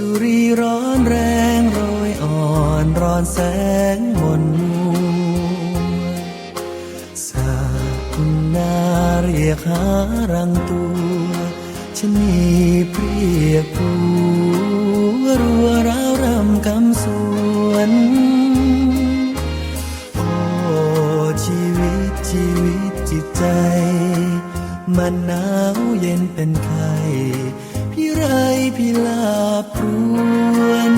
สุรีร้อนแรงรอยอ่อนร้อนแสงมนมัวสาคุณนาเรียกหารังตัวชนีเปรียกผูรัวราวรำคำสวนโอ้ชีวิตชีวิตจิตใจ มันหนาวเย็นเป็นไข้ พี่ไรพี่ลาพรวน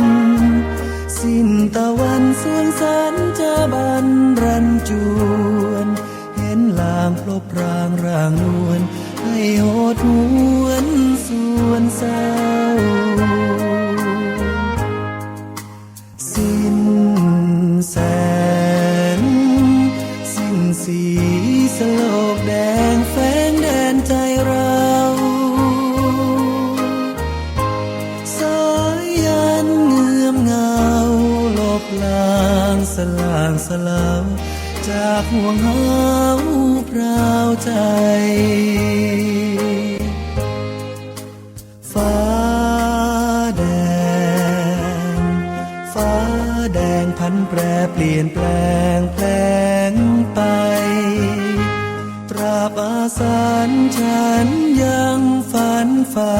สิ้นตะวันสวงสันจะบันรันจวน เห็นลางพลบรางร่างนวลให้โหดหวนส่วนเศร้าสิ้น ลบลางสลางสลาวจากห่วงหาวพราวใจ ฟ้าแดง ฟ้าแดงพันแปรเปลี่ยนแปลงแปลงไป ตราบอาสานฉันยังฝันใฝ่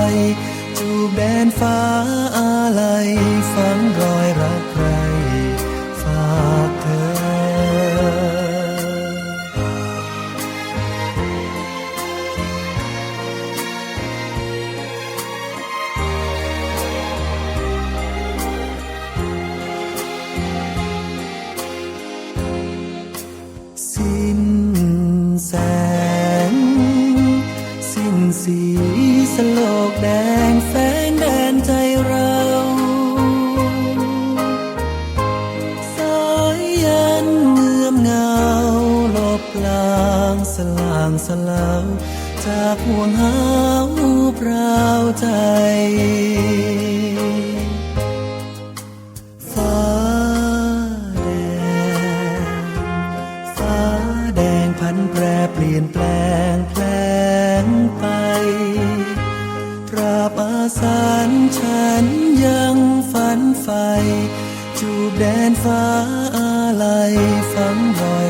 จูบแดนฟ้าอะไรฝังรอางสลางสลาวจากห่วงหาวพราวใจฟ้าแดงฟ้าแดงพันแปรเปลี่ยนแปลงแปลงไปตราบอาสานฉันยังฝันใฝ่จูบแดนฟ้าอะไรฝังลอย